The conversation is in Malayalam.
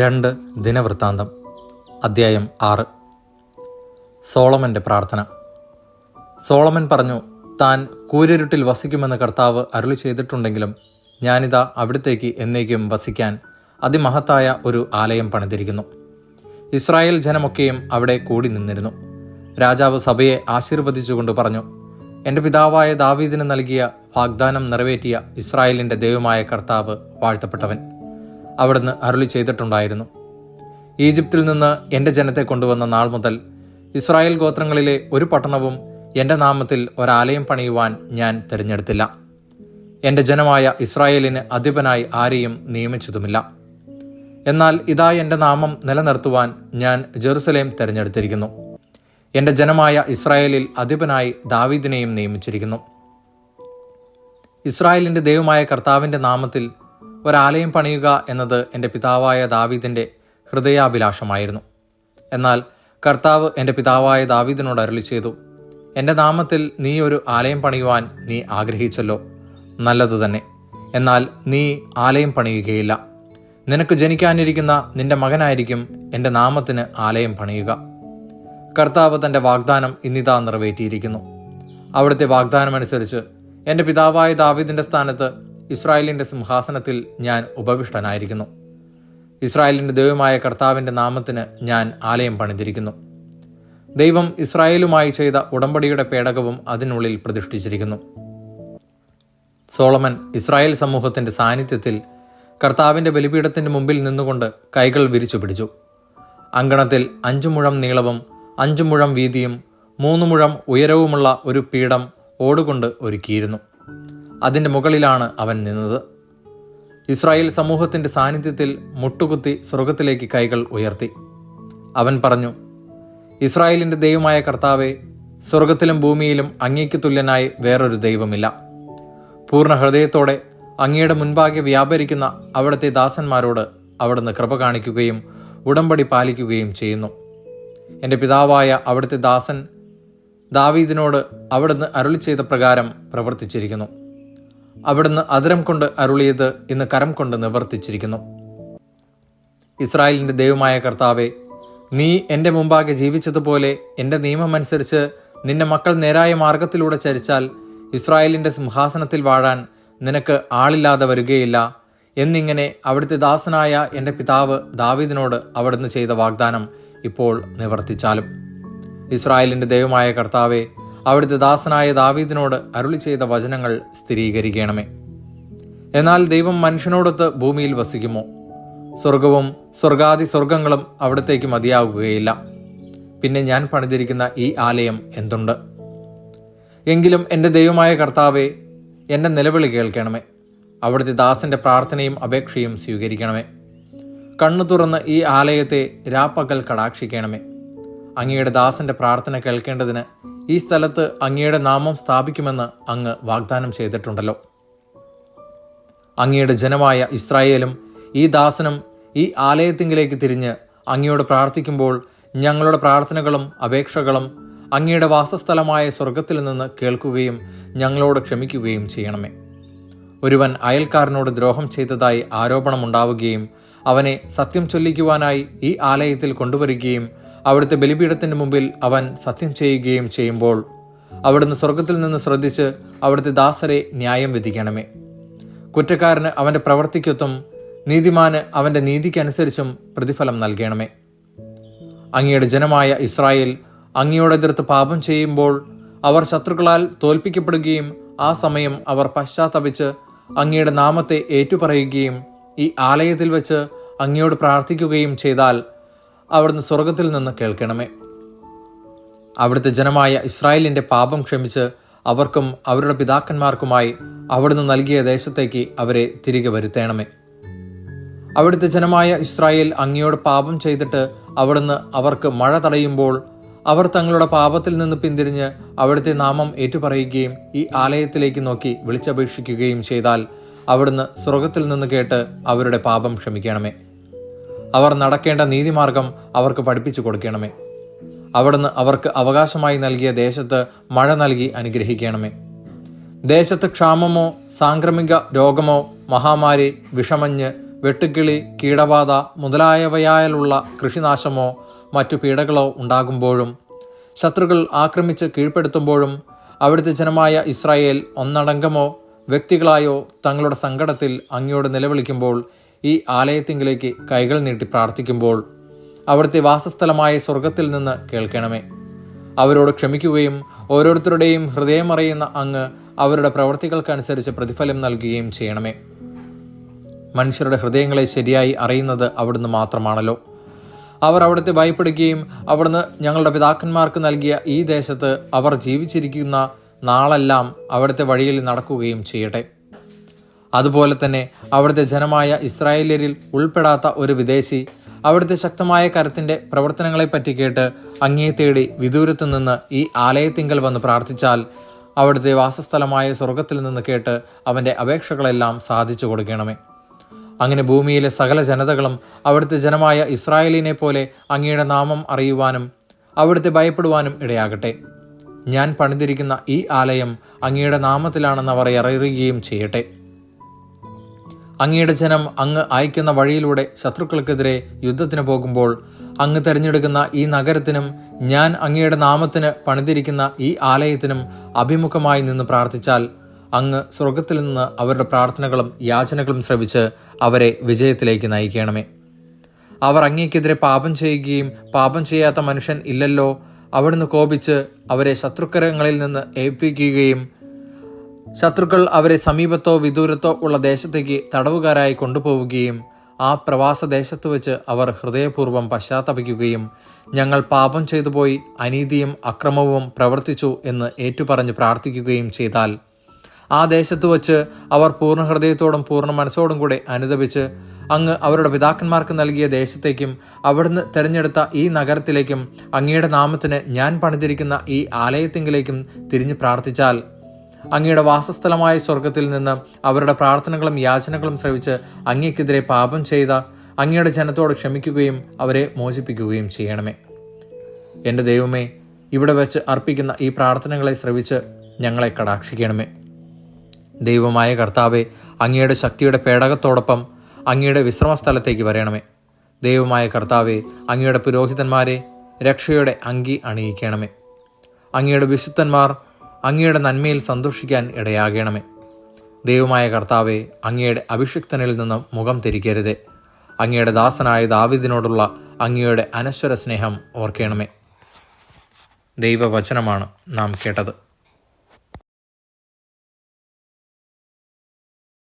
രണ്ട് ദിനവൃത്താന്തം അദ്ധ്യായം ആറ്. സോളമന്റെ പ്രാർത്ഥന. സോളമൻ പറഞ്ഞു താൻ കൂരിരുട്ടിൽ വസിക്കുമെന്ന് കർത്താവ് അരുളി ചെയ്തിട്ടുണ്ടെങ്കിലും ഞാനിതാ അവിടത്തേക്ക് എന്നേക്കും വസിക്കാൻ അതിമഹത്തായ ഒരു ആലയം പണിതിരിക്കുന്നു. ഇസ്രായേൽ ജനമൊക്കെയും അവിടെ കൂടി നിന്നിരുന്നു. രാജാവ് സഭയെ ആശീർവദിച്ചുകൊണ്ട് പറഞ്ഞു എന്റെ പിതാവായ ദാവീദിന് നൽകിയ വാഗ്ദാനം നിറവേറ്റിയ ഇസ്രായേലിന്റെ ദൈവമായ കർത്താവ് വാഴ്ത്തപ്പെട്ടവൻ. അവിടുന്ന് അരുളി ചെയ്തിട്ടുണ്ടായിരുന്നു. ഈജിപ്തിൽ നിന്ന് എന്റെ ജനത്തെ കൊണ്ടുവന്ന നാൾ മുതൽ ഇസ്രായേൽ ഗോത്രങ്ങളിലെ ഒരു പട്ടണവും എന്റെ നാമത്തിൽ ഒരാലയം പണിയുവാൻ ഞാൻ തിരഞ്ഞെടുത്തില്ല. എന്റെ ജനമായ ഇസ്രായേലിന് അധിപനായി ആരെയും നിയമിച്ചതുമില്ല. എന്നാൽ ഇതാ എന്റെ നാമം നിലനിർത്തുവാൻ ഞാൻ ജെറുസലേം തിരഞ്ഞെടുത്തിരിക്കുന്നു. എന്റെ ജനമായ ഇസ്രായേലിൽ അധിപനായി ദാവീദിനെയും നിയമിച്ചിരിക്കുന്നു. ഇസ്രായേലിന്റെ ദൈവമായ കർത്താവിന്റെ നാമത്തിൽ ഒരാലയം പണിയുക എന്നത് എന്റെ പിതാവായ ദാവീദിന്റെ ഹൃദയാഭിലാഷമായിരുന്നു. എന്നാൽ കർത്താവ് എന്റെ പിതാവായ ദാവീദിനോട് അരളി ചെയ്തു എന്റെ നാമത്തിൽ നീ ഒരു ആലയം പണിയുവാൻ നീ ആഗ്രഹിച്ചല്ലോ നല്ലതു തന്നെ. എന്നാൽ നീ ആലയം പണിയുകയില്ല. നിനക്ക് ജനിക്കാനിരിക്കുന്ന നിന്റെ മകനായിരിക്കും എന്റെ നാമത്തിന് ആലയം പണിയുക. കർത്താവ് തന്റെ വാഗ്ദാനം ഇന്നിതാ നിറവേറ്റിയിരിക്കുന്നു. അവിടുത്തെ വാഗ്ദാനമനുസരിച്ച് എന്റെ പിതാവായ ദാവീദിന്റെ സ്ഥാനത്ത് ഇസ്രായേലിന്റെ സിംഹാസനത്തിൽ ഞാൻ ഉപവിഷ്ടനായിരിക്കുന്നു. ഇസ്രായേലിന്റെ ദൈവമായ കർത്താവിന്റെ നാമത്തിന് ഞാൻ ആലയം പണിതിരിക്കുന്നു. ദൈവം ഇസ്രായേലുമായി ചെയ്ത ഉടമ്പടിയുടെ പേടകവും അതിനുള്ളിൽ പ്രതിഷ്ഠിച്ചിരിക്കുന്നു. സോളമൻ ഇസ്രായേൽ സമൂഹത്തിന്റെ സാന്നിധ്യത്തിൽ കർത്താവിന്റെ ബലിപീഠത്തിന് മുമ്പിൽ നിന്നുകൊണ്ട് കൈകൾ വിരിച്ചു പിടിച്ചു. അങ്കണത്തിൽ അഞ്ചു മുഴം നീളവും അഞ്ചു മുഴം വീതിയും മൂന്ന് മുഴം ഉയരവുമുള്ള ഒരു പീഠം ഓടുകൊണ്ട് ഒരുക്കിയിരുന്നു. അതിന്റെ മുകളിലാണ് അവൻ നിന്നത്. ഇസ്രായേൽ സമൂഹത്തിന്റെ സാന്നിധ്യത്തിൽ മുട്ടുകുത്തി സ്വർഗത്തിലേക്ക് കൈകൾ ഉയർത്തി. അവൻ പറഞ്ഞു ഇസ്രായേലിന്റെ ദൈവമായ കർത്താവെ സ്വർഗത്തിലും ഭൂമിയിലും അങ്ങേക്ക് തുല്യനായി വേറൊരു ദൈവമില്ല. പൂർണ ഹൃദയത്തോടെ അങ്ങയുടെ മുൻപാകെ വ്യാപരിക്കുന്ന അവിടുത്തെ ദാസന്മാരോട് അവിടുന്ന് കൃപ കാണിക്കുകയും ഉടമ്പടി പാലിക്കുകയും ചെയ്യുന്നു. എന്റെ പിതാവായ അവിടുത്തെ ദാസൻ ദാവീദിനോട് അവിടുന്ന് അരുളി ചെയ്ത പ്രകാരം പ്രവർത്തിച്ചിരിക്കുന്നു. അവിടുന്ന് അതിരം കൊണ്ട് അരുളിയത് ഇന്ന് കരം കൊണ്ട് നിവർത്തിച്ചിരിക്കുന്നു. ഇസ്രായേലിന്റെ ദൈവമായ കർത്താവെ നീ എന്റെ മുമ്പാകെ ജീവിച്ചതുപോലെ എന്റെ നിയമമനുസരിച്ച് നിന്റെ മക്കൾ നേരായ മാർഗത്തിലൂടെ ചരിച്ചാൽ ഇസ്രായേലിന്റെ സിംഹാസനത്തിൽ വാഴാൻ നിനക്ക് ആളില്ലാതെ വരികയില്ല എന്നിങ്ങനെ അവിടുത്തെ ദാസനായ എന്റെ പിതാവ് ദാവീദിനോട് അവിടുന്ന് ചെയ്ത വാഗ്ദാനം ഇപ്പോൾ നിവർത്തിച്ചാലും. ഇസ്രായേലിന്റെ ദൈവമായ കർത്താവെ അവിടുത്തെ ദാസനായ ദാവീദിനോട് അരുളി ചെയ്ത വചനങ്ങൾ സ്ഥിരീകരിക്കണമേ. എന്നാൽ ദൈവം മനുഷ്യനോടൊത്ത് ഭൂമിയിൽ വസിക്കുമോ? സ്വർഗവും സ്വർഗാദി സ്വർഗങ്ങളും അവിടത്തേക്ക് മതിയാകുകയില്ല. പിന്നെ ഞാൻ പണിതിരിക്കുന്ന ഈ ആലയം എന്തുണ്ട്? എങ്കിലും എന്റെ ദൈവമായ കർത്താവെ എന്റെ നിലവിളി കേൾക്കണമേ. അവിടുത്തെ ദാസന്റെ പ്രാർത്ഥനയും അപേക്ഷയും സ്വീകരിക്കണമേ. കണ്ണു തുറന്ന് ഈ ആലയത്തെ രാപ്പകൽ കടാക്ഷിക്കണമേ. അങ്ങയുടെ ദാസന്റെ പ്രാർത്ഥന കേൾക്കേണ്ടതിന് ഈ സ്ഥലത്ത് അങ്ങയുടെ നാമം സ്ഥാപിക്കുമെന്ന് അങ്ങ് വാഗ്ദാനം ചെയ്തിട്ടുണ്ടല്ലോ. അങ്ങയുടെ ജനമായ ഇസ്രായേലും ഈ ദാസനും ഈ ആലയത്തിങ്കിലേക്ക് തിരിഞ്ഞ് അങ്ങയോട് പ്രാർത്ഥിക്കുമ്പോൾ ഞങ്ങളുടെ പ്രാർത്ഥനകളും അപേക്ഷകളും അങ്ങയുടെ വാസസ്ഥലമായ സ്വർഗത്തിൽ നിന്ന് കേൾക്കുകയും ഞങ്ങളോട് ക്ഷമിക്കുകയും ചെയ്യണമേ. ഒരുവൻ അയൽക്കാരനോട് ദ്രോഹം ചെയ്തതായി ആരോപണമുണ്ടാവുകയും അവനെ സത്യം ചൊല്ലിക്കുവാനായി ഈ ആലയത്തിൽ കൊണ്ടുവരികയും അവിടുത്തെ ബലിപീഠത്തിന്റെ മുമ്പിൽ അവൻ സത്യം ചെയ്യുകയും ചെയ്യുമ്പോൾ അവിടുന്ന് സ്വർഗത്തിൽ നിന്ന് ശ്രദ്ധിച്ച് അവിടുത്തെ ദാസരെ ന്യായം വിധിക്കണമേ. കുറ്റക്കാരന് അവന്റെ പ്രവർത്തിക്കൊത്തും നീതിമാന് അവന്റെ നീതിക്കനുസരിച്ചും പ്രതിഫലം നൽകണമേ. അങ്ങയുടെ ജനമായ ഇസ്രായേൽ അങ്ങയോടെതിർത്ത് പാപം ചെയ്യുമ്പോൾ അവർ ശത്രുക്കളാൽ തോൽപ്പിക്കപ്പെടുകയും ആ സമയം അവർ പശ്ചാത്തപിച്ച് അങ്ങയുടെ നാമത്തെ ഏറ്റുപറയുകയും ഈ ആലയത്തിൽ വെച്ച് അങ്ങയോട് പ്രാർത്ഥിക്കുകയും ചെയ്താൽ അവിടുന്ന് സ്വർഗത്തിൽ നിന്ന് കേൾക്കണമേ. അവിടുത്തെ ജനമായ ഇസ്രായേലിന്റെ പാപം ക്ഷമിച്ച് അവർക്കും അവരുടെ പിതാക്കന്മാർക്കുമായി അവിടുന്ന് നൽകിയ ദേശത്തേക്ക് അവരെ തിരികെ വരുത്തേണമേ. അവിടുത്തെ ജനമായ ഇസ്രായേൽ അങ്ങയോട് പാപം ചെയ്തിട്ട് അവിടുന്ന് അവർക്ക് മഴ തടയുമ്പോൾ അവർ തങ്ങളുടെ പാപത്തിൽ നിന്ന് പിന്തിരിഞ്ഞ് അവിടുത്തെ നാമം ഏറ്റുപറയുകയും ഈ ആലയത്തിലേക്ക് നോക്കി വിളിച്ചപേക്ഷിക്കുകയും ചെയ്താൽ അവിടുന്ന് സ്വർഗത്തിൽ നിന്ന് കേട്ട് അവരുടെ പാപം ക്ഷമിക്കണമേ. അവർ നടക്കേണ്ട നീതിമാർഗം അവർക്ക് പഠിപ്പിച്ചു കൊടുക്കണമേ. അവിടുന്ന് അവർക്ക് അവകാശമായി നൽകിയ ദേശത്ത് മഴ നൽകി അനുഗ്രഹിക്കണമേ. ദേശത്ത് ക്ഷാമമോ സാംക്രമിക രോഗമോ മഹാമാരി വിഷമഞ്ഞ് വെട്ടുക്കിളി കീടബാധ മുതലായവയാലുള്ള കൃഷിനാശമോ മറ്റു പീഡകളോ ഉണ്ടാകുമ്പോഴും ശത്രുക്കൾ ആക്രമിച്ച് കീഴ്പ്പെടുത്തുമ്പോഴും അവിടുത്തെ ജനമായ ഇസ്രായേൽ ഒന്നടങ്കമോ വ്യക്തികളായോ തങ്ങളുടെ സങ്കടത്തിൽ അങ്ങയോട് നിലവിളിക്കുമ്പോൾ ഈ ആലയത്തിങ്കിലേക്ക് കൈകൾ നീട്ടി പ്രാർത്ഥിക്കുമ്പോൾ അവിടുത്തെ വാസസ്ഥലമായ സ്വർഗത്തിൽ നിന്ന് കേൾക്കണമേ. അവരോട് ക്ഷമിക്കുകയും ഓരോരുത്തരുടെയും ഹൃദയമറിയുന്ന അങ്ങ് അവരുടെ പ്രവൃത്തികൾക്കനുസരിച്ച് പ്രതിഫലം നൽകുകയും ചെയ്യണമേ. മനുഷ്യരുടെ ഹൃദയങ്ങളെ ശരിയായി അറിയുന്നത് അവിടുന്ന് മാത്രമാണല്ലോ. അവർ അവിടുത്തെ ഭയപ്പെടുകയും അവിടുന്ന് ഞങ്ങളുടെ പിതാക്കന്മാർക്ക് നൽകിയ ഈ ദേശത്ത് അവർ ജീവിച്ചിരിക്കുന്ന നാളെല്ലാം അവിടുത്തെ വഴിയിൽ നടക്കുകയും ചെയ്യട്ടെ. അതുപോലെ തന്നെ അവിടുത്തെ ജനമായ ഇസ്രായേലിയരിൽ ഉൾപ്പെടാത്ത ഒരു വിദേശി അവിടുത്തെ ശക്തമായ കരത്തിന്റെ പ്രവർത്തനങ്ങളെപ്പറ്റി കേട്ട് അങ്ങേ തേടി വിദൂരത്തു നിന്ന് ഈ ആലയത്തിങ്കൽ വന്ന് പ്രാർത്ഥിച്ചാൽ അവിടുത്തെ വാസസ്ഥലമായ സ്വർഗത്തിൽ നിന്ന് കേട്ട് അവന്റെ അപേക്ഷകളെല്ലാം സാധിച്ചു കൊടുക്കണമേ. അങ്ങനെ ഭൂമിയിലെ സകല ജനതകളും അവിടുത്തെ ജനമായ ഇസ്രായേലിനെ പോലെ അങ്ങയുടെ നാമം അറിയുവാനും അവിടുത്തെ ഭയപ്പെടുവാനും ഇടയാകട്ടെ. ഞാൻ പണിതിരിക്കുന്ന ഈ ആലയം അങ്ങയുടെ നാമത്തിലാണെന്ന് അവർ ചെയ്യട്ടെ. അങ്ങയുടെ ജനം അങ്ങ് അയക്കുന്ന വഴിയിലൂടെ ശത്രുക്കൾക്കെതിരെ യുദ്ധത്തിന് പോകുമ്പോൾ അങ്ങ് തിരഞ്ഞെടുക്കുന്ന ഈ നഗരത്തിനും ഞാൻ അങ്ങയുടെ നാമത്തിന് പണിതിരിക്കുന്ന ഈ ആലയത്തിനും അഭിമുഖമായി നിന്ന് പ്രാർത്ഥിച്ചാൽ അങ്ങ് സ്വർഗത്തിൽ നിന്ന് അവരുടെ പ്രാർത്ഥനകളും യാചനകളും ശ്രവിച്ച് അവരെ വിജയത്തിലേക്ക് നയിക്കണമേ. അവർ അങ്ങേക്കെതിരെ പാപം ചെയ്യുകയും പാപം ചെയ്യാത്ത മനുഷ്യൻ ഇല്ലല്ലോ. അവിടുന്ന് കോപിച്ച് അവരെ ശത്രുക്കരങ്ങളിൽ നിന്ന് ഏൽപ്പിക്കുകയും ശത്രുക്കൾ അവരെ സമീപത്തോ വിദൂരത്തോ ഉള്ള ദേശത്തേക്ക് തടവുകാരായി കൊണ്ടുപോവുകയും ആ പ്രവാസ ദേശത്ത് വെച്ച് അവർ ഹൃദയപൂർവം പശ്ചാത്തപിക്കുകയും ഞങ്ങൾ പാപം ചെയ്തു പോയി അനീതിയും അക്രമവും പ്രവർത്തിച്ചു എന്ന് ഏറ്റുപറഞ്ഞ് പ്രാർത്ഥിക്കുകയും ചെയ്താൽ ആ ദേശത്ത് വച്ച് അവർ പൂർണ ഹൃദയത്തോടും പൂർണ മനസ്സോടും കൂടെ അനുദപിച്ച് അങ്ങ് അവരുടെ പിതാക്കന്മാർക്ക് നൽകിയ ദേശത്തേക്കും അവിടുന്ന് തിരഞ്ഞെടുത്ത ഈ നഗരത്തിലേക്കും അങ്ങയുടെ നാമത്തിന് ഞാൻ പണിതിരിക്കുന്ന ഈ ആലയത്തിങ്കിലേക്കും തിരിഞ്ഞു പ്രാർത്ഥിച്ചാൽ അങ്ങയുടെ വാസസ്ഥലമായ സ്വർഗത്തിൽ നിന്ന് അവരുടെ പ്രാർത്ഥനകളും യാചനകളും ശ്രവിച്ച് അങ്ങയ്ക്കെതിരെ പാപം ചെയ്ത അങ്ങയുടെ ജനത്തോട് ക്ഷമിക്കുകയും അവരെ മോചിപ്പിക്കുകയും ചെയ്യണമേ. എന്റെ ദൈവമേ ഇവിടെ വെച്ച് അർപ്പിക്കുന്ന ഈ പ്രാർത്ഥനകളെ ശ്രവിച്ച് ഞങ്ങളെ കടാക്ഷിക്കണമേ. ദൈവമായ കർത്താവെ അങ്ങയുടെ ശക്തിയുടെ പേടകത്തോടൊപ്പം അങ്ങയുടെ വിശ്രമസ്ഥലത്തേക്ക് വരണമേ. ദൈവമായ കർത്താവെ അങ്ങയുടെ പുരോഹിതന്മാരെ രക്ഷയുടെ അങ്കി അണിയിക്കണമേ. അങ്ങയുടെ വിശുദ്ധന്മാർ അങ്ങയുടെ നന്മയിൽ സന്തോഷിക്കാൻ ഇടയാകണമേ. ദൈവമായ കർത്താവെ അങ്ങയുടെ അഭിഷിക്തനിൽ നിന്ന് മുഖം തിരിക്കരുതേ. അങ്ങയുടെ ദാസനായ ദാവിദിനോടുള്ള അങ്ങയുടെ അനശ്വര സ്നേഹം ഓർക്കണമേ. ദൈവവചനമാണ് നാം കേട്ടത്.